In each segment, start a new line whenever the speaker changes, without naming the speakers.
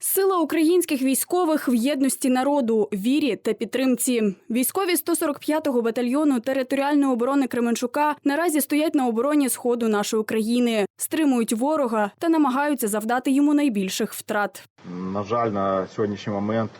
Сила українських військових в єдності народу, вірі та підтримці. Військові 145-го батальйону територіальної оборони Кременчука наразі стоять на обороні сходу нашої країни, стримують ворога та намагаються завдати йому найбільших втрат.
На жаль, на сьогоднішній момент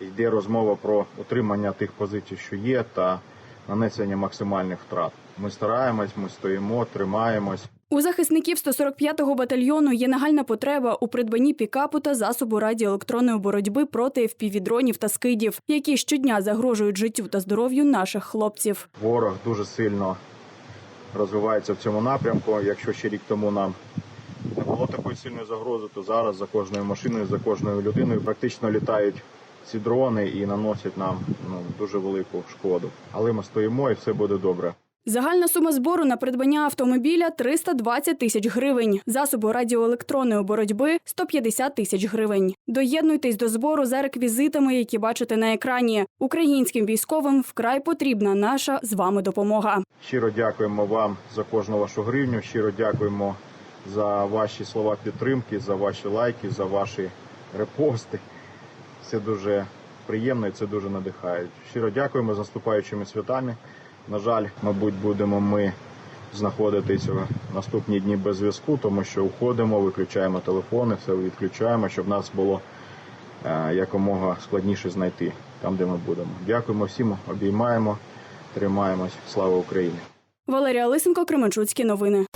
йде розмова про утримання тих позицій, що є, та нанесення максимальних втрат. Ми стараємось, ми стоїмо, тримаємось.
У захисників 145-го батальйону є нагальна потреба у придбанні пікапу та засобу радіоелектронної боротьби проти впівдронів та скидів, які щодня загрожують життю та здоров'ю наших хлопців.
Ворог дуже сильно розвивається в цьому напрямку. Якщо ще рік тому нам не було такої сильної загрози, то зараз за кожною машиною, за кожною людиною практично літають ці дрони і наносять нам ну, дуже велику шкоду. Але ми стоїмо і все буде добре.
Загальна сума збору на придбання автомобіля 320 тисяч гривень, засобу радіоелектронної боротьби 150 тисяч гривень. Доєднуйтесь до збору за реквізитами, які бачите на екрані. Українським військовим вкрай потрібна наша з вами допомога.
Щиро дякуємо вам за кожну вашу гривню. Щиро дякуємо за ваші слова підтримки, за ваші лайки, за ваші репости. Це дуже приємно і це дуже надихає. Щиро дякуємо з наступаючими святами. На жаль, мабуть, будемо ми знаходитися наступні дні без зв'язку, тому що уходимо, виключаємо телефони, все відключаємо, щоб нас було е, якомога складніше знайти там, де ми будемо. Дякуємо всім, обіймаємо, тримаємось. Слава Україні!
Валерія Лисенко, Кременчуцькі новини.